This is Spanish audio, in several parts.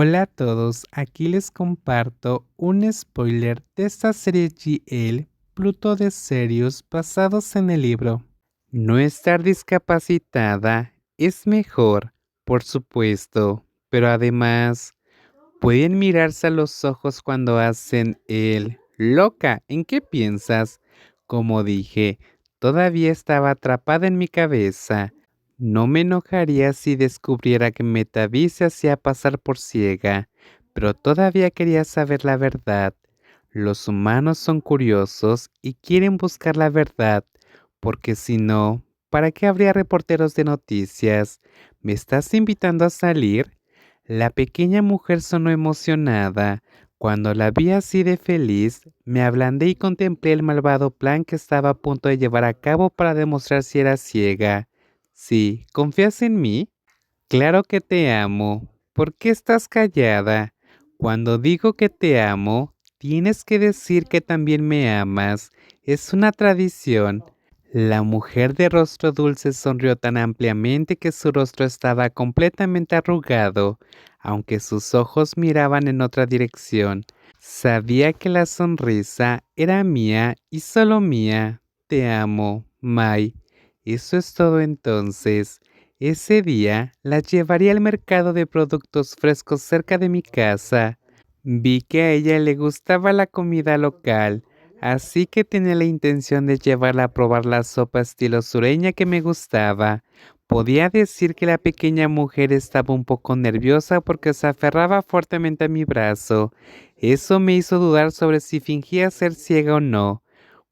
Hola a todos, aquí les comparto un spoiler de esta serie GL Pluto de Serios basados en el libro. No estar discapacitada es mejor, por supuesto, pero además pueden mirarse a los ojos cuando hacen el loca, ¿en qué piensas? Como dije, todavía estaba atrapada en mi cabeza no me enojaría si descubriera que Metaví se hacía pasar por ciega, pero todavía quería saber la verdad. Los humanos son curiosos y quieren buscar la verdad, porque si no, ¿para qué habría reporteros de noticias? ¿Me estás invitando a salir? La pequeña mujer sonó emocionada. Cuando la vi así de feliz, me ablandé y contemplé el malvado plan que estaba a punto de llevar a cabo para demostrar si era ciega. Sí, ¿confías en mí? Claro que te amo. ¿Por qué estás callada? Cuando digo que te amo, tienes que decir que también me amas. Es una tradición. La mujer de rostro dulce sonrió tan ampliamente que su rostro estaba completamente arrugado, aunque sus ojos miraban en otra dirección. Sabía que la sonrisa era mía y solo mía. Te amo, Mai. Eso es todo entonces. Ese día la llevaría al mercado de productos frescos cerca de mi casa. Vi que a ella le gustaba la comida local, así que tenía la intención de llevarla a probar la sopa estilo sureña que me gustaba. Podía decir que la pequeña mujer estaba un poco nerviosa porque se aferraba fuertemente a mi brazo. Eso me hizo dudar sobre si fingía ser ciega o no.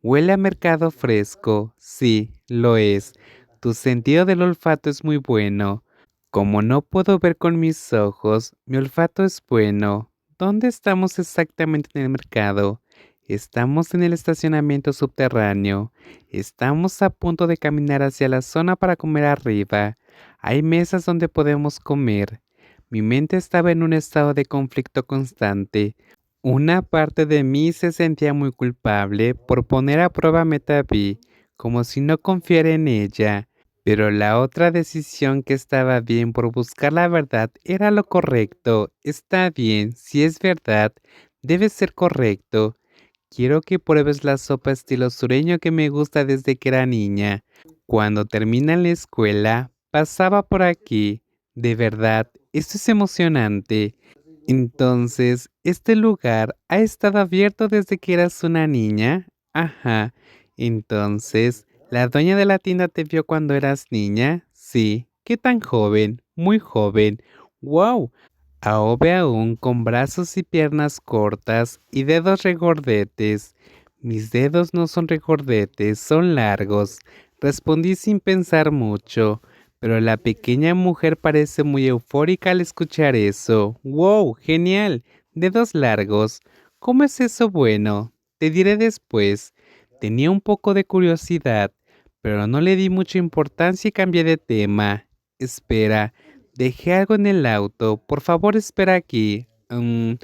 Huele a mercado fresco. Sí, lo es. Tu sentido del olfato es muy bueno. Como no puedo ver con mis ojos, mi olfato es bueno. ¿Dónde estamos exactamente en el mercado? Estamos en el estacionamiento subterráneo. Estamos a punto de caminar hacia la zona para comer arriba. Hay mesas donde podemos comer. Mi mente estaba en un estado de conflicto constante. Una parte de mí se sentía muy culpable por poner a prueba a como si no confiara en ella, pero la otra decisión que estaba bien por buscar la verdad era lo correcto. Está bien, si es verdad, debe ser correcto. Quiero que pruebes la sopa estilo sureño que me gusta desde que era niña. Cuando termina la escuela, pasaba por aquí. De verdad, esto es emocionante. Entonces, ¿este lugar ha estado abierto desde que eras una niña? Ajá. Entonces, ¿la dueña de la tienda te vio cuando eras niña? Sí. ¿Qué tan joven? Muy joven. ¡Wow! Aove aún con brazos y piernas cortas y dedos regordetes. Mis dedos no son regordetes, son largos. Respondí sin pensar mucho pero la pequeña mujer parece muy eufórica al escuchar eso. ¡Wow! ¡Genial! Dedos largos. ¿Cómo es eso bueno? Te diré después. Tenía un poco de curiosidad, pero no le di mucha importancia y cambié de tema. Espera, dejé algo en el auto. Por favor, espera aquí. Mm,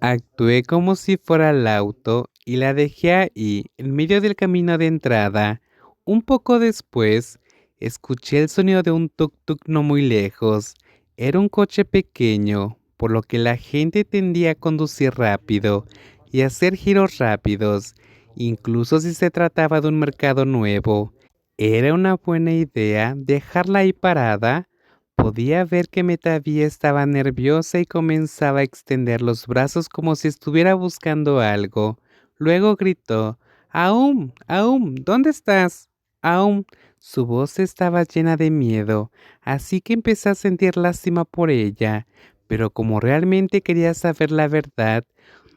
actué como si fuera el auto y la dejé ahí, en medio del camino de entrada. Un poco después, Escuché el sonido de un tuk-tuk no muy lejos. Era un coche pequeño, por lo que la gente tendía a conducir rápido y hacer giros rápidos, incluso si se trataba de un mercado nuevo. Era una buena idea dejarla ahí parada. Podía ver que Metavía estaba nerviosa y comenzaba a extender los brazos como si estuviera buscando algo. Luego gritó, Aum, Aum, ¿dónde estás? Aum, su voz estaba llena de miedo, así que empecé a sentir lástima por ella, pero como realmente quería saber la verdad,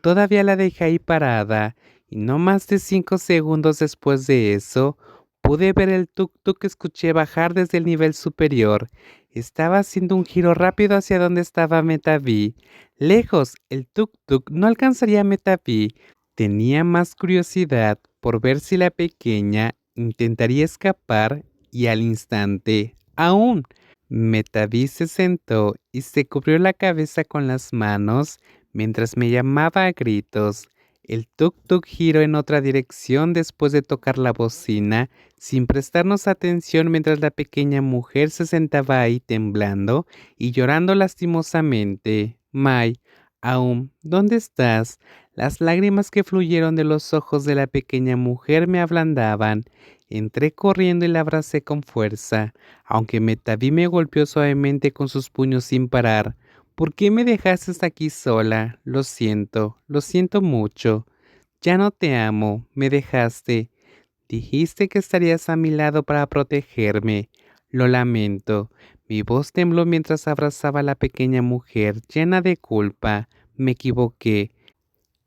todavía la dejé ahí parada, y no más de cinco segundos después de eso, pude ver el tuk-tuk que escuché bajar desde el nivel superior. Estaba haciendo un giro rápido hacia donde estaba Metaví. Lejos, el tuk-tuk no alcanzaría a Metaví. Tenía más curiosidad por ver si la pequeña Intentaría escapar y al instante, aún, Metaví se sentó y se cubrió la cabeza con las manos mientras me llamaba a gritos. El tuk-tuk giró en otra dirección después de tocar la bocina, sin prestarnos atención mientras la pequeña mujer se sentaba ahí temblando y llorando lastimosamente. Mai, aún, ¿dónde estás? Las lágrimas que fluyeron de los ojos de la pequeña mujer me ablandaban. Entré corriendo y la abracé con fuerza, aunque Metaví me golpeó suavemente con sus puños sin parar. ¿Por qué me dejaste aquí sola? Lo siento, lo siento mucho. Ya no te amo, me dejaste. Dijiste que estarías a mi lado para protegerme. Lo lamento. Mi voz tembló mientras abrazaba a la pequeña mujer, llena de culpa. Me equivoqué.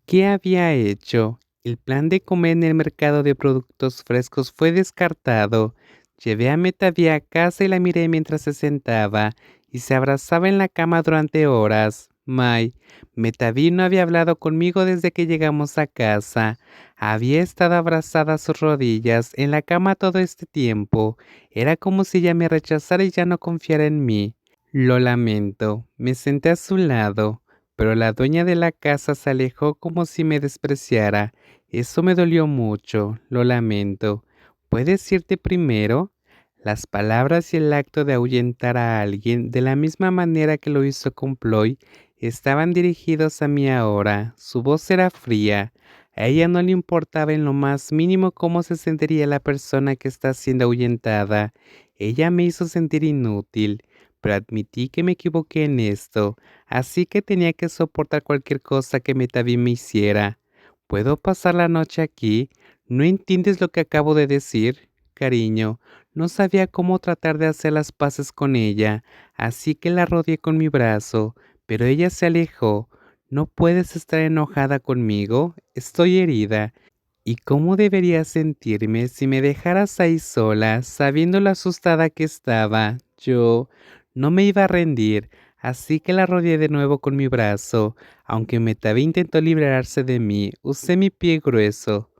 ¿Qué había hecho? El plan de comer en el mercado de productos frescos fue descartado. Llevé a Metavia a casa y la miré mientras se sentaba y se abrazaba en la cama durante horas. Mai, Metaví no había hablado conmigo desde que llegamos a casa. Había estado abrazada a sus rodillas en la cama todo este tiempo. Era como si ella me rechazara y ya no confiara en mí. Lo lamento. Me senté a su lado, pero la dueña de la casa se alejó como si me despreciara eso me dolió mucho, lo lamento. ¿Puedes irte primero? Las palabras y el acto de ahuyentar a alguien de la misma manera que lo hizo con Ploy estaban dirigidos a mí ahora. Su voz era fría. A ella no le importaba en lo más mínimo cómo se sentiría la persona que está siendo ahuyentada. Ella me hizo sentir inútil, pero admití que me equivoqué en esto, así que tenía que soportar cualquier cosa que Metavi me hiciera. ¿Puedo pasar la noche aquí? ¿No entiendes lo que acabo de decir? Cariño, no sabía cómo tratar de hacer las paces con ella, así que la rodeé con mi brazo, pero ella se alejó. ¿No puedes estar enojada conmigo? Estoy herida. ¿Y cómo debería sentirme si me dejaras ahí sola, sabiendo lo asustada que estaba? Yo no me iba a rendir, así que la rodeé de nuevo con mi brazo. Aunque Metaví intentó liberarse de mí, usé mi pie grueso.